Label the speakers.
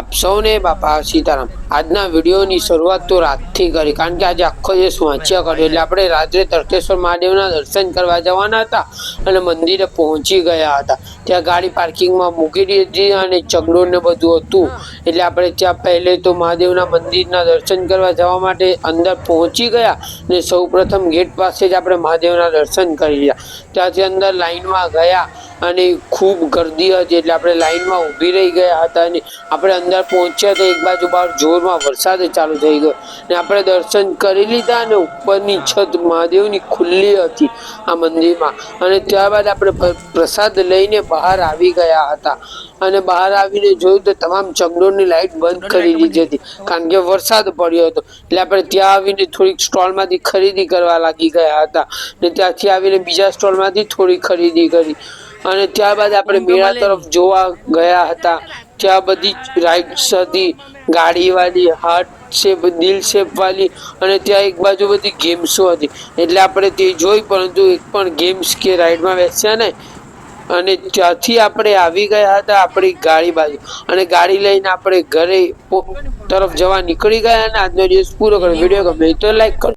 Speaker 1: આપ સૌને બાપા સીતારામ. આજના વિડીયોની શરૂઆત તો રાતથી કરી, કારણ કે આજે આખો દિવસ વાંચ્યા કર્યો એટલે આપણે રાત્રે તર્કેશ્વર મહાદેવના દર્શન કરવા જવાના હતા અને મંદિરે પહોંચી ગયા હતા. ત્યાં ગાડી પાર્કિંગમાં મૂકી દીધી અને ચગડો ને બધું હતું. એટલે આપણે ત્યાં પહેલે તો મહાદેવના મંદિરના દર્શન કરવા જવા માટે અંદર પહોંચી ગયા ને સૌ પ્રથમ ગેટ પાસે જ આપણે મહાદેવના દર્શન કરી લીધા. ત્યાંથી અંદર લાઈનમાં ગયા અને ખૂબ ગરદી હતી એટલે આપણે લાઈનમાં ઊભી રહી ગયા હતા અને આપણે અંદર પહોંચ્યા તો એક બાજુ બહાર જોરમાં વરસાદ ચાલુ થઈ ગયો. અને આપણે દર્શન કરી લીધા અને ઉપરની છત મહાદેવની ખુલ્લી હતી આ મંદિરમાં. અને ત્યારબાદ આપણે પ્રસાદ લઈને બહાર આવી ગયા હતા. અને બહાર આવીને જોયું તો તમામ ચકડોળની લાઈટ બંધ કરી દીધી હતી. કારણ કે વરસાદ પડ્યો હતો. એટલે આપણે ત્યાં આવીને થોડીક સ્ટોલમાંથી ખરીદી કરવા લાગી ગયા હતા. ને ત્યાંથી આવીને બીજા સ્ટોલમાંથી થોડી ખરીદી કરી. અને ત્યારબાદ આપણે મેળા. તરફ જોવા ગયા હતા. ત્યાં બધી રાઇડ્સ હતી. ગાડીવાળી હાર્ટ શેપ દિલ શેપ વાળી અને ત્યાં એક બાજુ બધી ગેમ્સો હતી. એટલે આપણે તે જોઈ પરંતુ એક પણ ગેમ્સ કે રાઈડમાં બેસ્યા ને અને ત્યાંથી આપણે આવી ગયા હતા આપણી ગાડી બાજુ. અને ગાડી લઈને આપણે ઘરે તરફ જવા નીકળી ગયા અને આજનો દિવસ પૂરો કર્યો. વીડિયો ગમે તો લાઈક કરો.